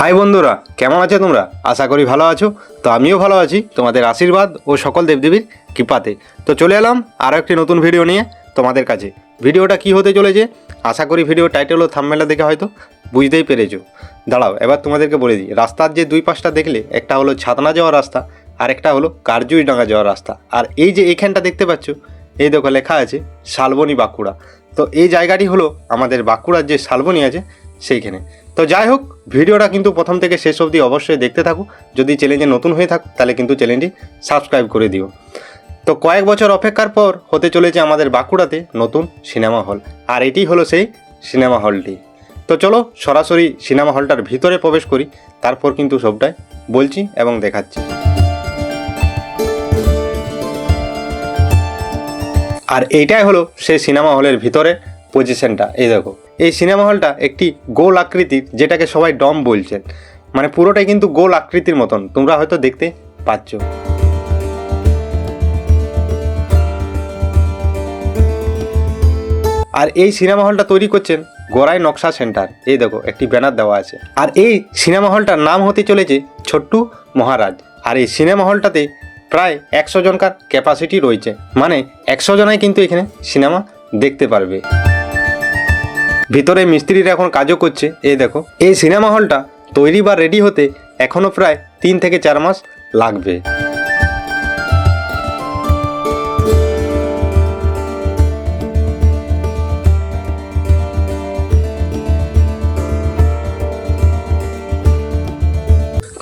High বন্ধুরা, কেমন আছো তোমরা? আশা করি ভালো আছো। তো আমিও ভালো আছি তোমাদের আশীর্বাদ ও সকল দেবদেবীর কৃপাতে। তো চলে এলাম আরও একটি নতুন ভিডিও নিয়ে তোমাদের কাছে। ভিডিওটা কি হতে চলেছে? আশা করি ভিডিও টাইটেল ও থাম্বনেলটা দেখে হয়তো বুঝতেই পেরেছ। দাঁড়াও, এবার তোমাদেরকে বলে দিই। রাস্তার যে দুই পাশটা দেখলে, একটা হলো ছাতনা যাওয়ার রাস্তা, আর একটা হলো কারজুই ডাঙ্গা যাওয়ার রাস্তা। আর এই যে এইখানটা দেখতে পাচ্ছ, এই দেখো লেখা আছে শালবনী বাঁকুড়া। তো এই জায়গাটি হলো আমাদের বাঁকুড়ার যে শালবনী আছে সেইখানে। তো যাই হোক, ভিডিওটা কিন্তু প্রথম থেকে শেষ অবধি অবশ্যই দেখতে থাকো। যদি চ্যানেলে নতুন হয়ে থাকো, তাহলে কিন্তু চ্যানেলটি সাবস্ক্রাইব করে দিও। তো কয়েক বছর অপেক্ষার পর হতে চলেছে আমাদের বাঁকুড়াতে নতুন সিনেমা হল, আর এটি হলো সেই সিনেমা হলটি। তো চলো, সরাসরি সিনেমা হলটার ভিতরে প্রবেশ করি, তারপর কিন্তু সবটাই বলছি এবং দেখাচ্ছি। আর এইটাই হলো সেই সিনেমা হলের ভিতরে পজিশনটা এই দেখো। এই সিনেমা হলটা একটি গোল আকৃতির যেটাকে সবাই ডম বলছেন মানে পুরোটাই কিন্তু গোল আকৃতির মতন, তোমরা হয়তো দেখতে পাচ্ছ। আর এই সিনেমা হলটা তৈরি করছেন গোরাই নকশা সেন্টার, এই দেখো, একটি ব্যানার দেওয়া আছে। আর এই সিনেমা হলটার নাম হতে চলেছে ছোট্টু মহারাজ। আর এই সিনেমা হলটাতে প্রায় একশো জনকার ক্যাপাসিটি রয়েছে। মানে একশো জনাই কিন্তু এখানে সিনেমা দেখতে পারবে। ভিতরে মিস্ত্রিরা এখন কাজও করছে। এই দেখো, এই সিনেমা হলটা তৈরি বা রেডি হতে এখনও প্রায় তিন থেকে চার মাস লাগবে।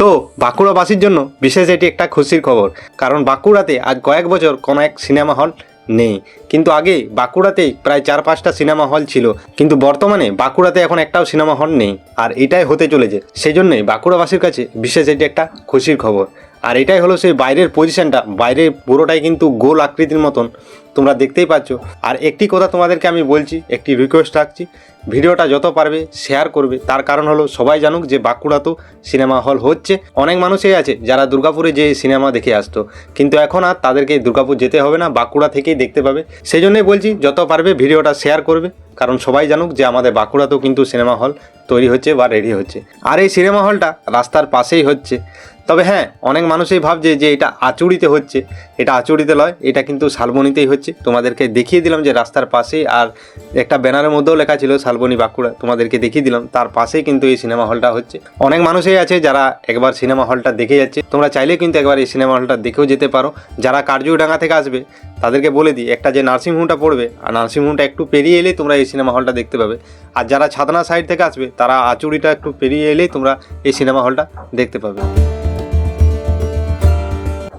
তো, বাঁকুড়াবাসীর জন্য বিশেষ এটি একটা খুশির খবর, কারণ বাঁকুড়াতে আজ কয়েক বছর কোনো এক সিনেমা হল নেই। কিন্তু আগে বাঁকুড়াতে প্রায় চার পাঁচটা সিনেমা হল ছিল। কিন্তু বর্তমানে বাঁকুড়াতে এখন একটাও সিনেমা হল নেই। আর এটাই হতে চলেছে। সেই জন্যই বাঁকুড়াবাসীর কাছে বিশেষ এটি একটা খুশির খবর। আর এটাই হলো সেই বাইরের পজিশনটা বাইরে পুরোটাই কিন্তু গোল আকৃতির মতন, তোমরা দেখতেই পাচ্ছ। আর একটি কথা তোমাদেরকে আমি বলছি, একটি রিকোয়েস্ট রাখছি, ভিডিওটা যত পারবে শেয়ার করবে। তার কারণ হলো সবাই জানুক যে বাঁকুড়া তো সিনেমা হল হচ্ছে। অনেক মানুষই আছে যারা দুর্গাপুরে যে সিনেমা দেখে আসতো। কিন্তু এখন আর তাদেরকে দুর্গাপুর যেতে হবে না, বাঁকুড়া থেকেই দেখতে পাবে। সেই জন্যই বলছি, যত পারবে ভিডিওটা শেয়ার করবে। কারণ সবাই জানুক যে আমাদের বাঁকুড়াতেও কিন্তু সিনেমা হল তৈরি হচ্ছে বা রেডি হচ্ছে। আর এই সিনেমা হলটা রাস্তার পাশেই হচ্ছে। তবে হ্যাঁ অনেক মানুষই ভাবছে যে এটা আচুরিতে হচ্ছে। এটা আচুরিতে নয় এটা কিন্তু শালবনিতেই হচ্ছে। তোমাদেরকে দেখিয়ে দিলাম যে রাস্তার পাশেই আর একটা ব্যানারের মধ্যেও লেখা ছিল শালবনি বাঁকুড়া। তোমাদেরকে দেখিয়ে দিলাম, তার পাশেই কিন্তু এই সিনেমা হলটা হচ্ছে। অনেক মানুষই আছে যারা একবার সিনেমা হলটা দেখে যাচ্ছে। তোমরা চাইলে কিন্তু একবার এই সিনেমা হলটা দেখেও যেতে পারো। যারা কার্যডাঙ্গা থেকে আসবে, তাদেরকে বলে দিই, একটা যে নার্সিংহোমটা পড়বে, আর নার্সিংহোমটা একটু পেরিয়ে এলেই তোমরা এই সিনেমা হলটা দেখতে পাবে। আর যারা ছাদনা সাইড থেকে আসবে, তারা আচুরিটা একটু পেরিয়ে এলেই তোমরা এই সিনেমা হলটা দেখতে পাবে।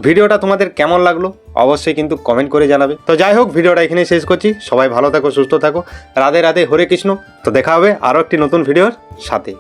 ভিডিওটা তোমাদের কেমন লাগল অবশ্যই কিন্তু কমেন্ট করে জানাবে। তো যাই হোক, ভিডিওটা এখানে শেষ করছি। সবাই ভালো থাকো, সুস্থ থাকো। রাধে রাধে, হরে কৃষ্ণ। তো দেখা হবে আরও একটি নতুন ভিডিওর সাথে।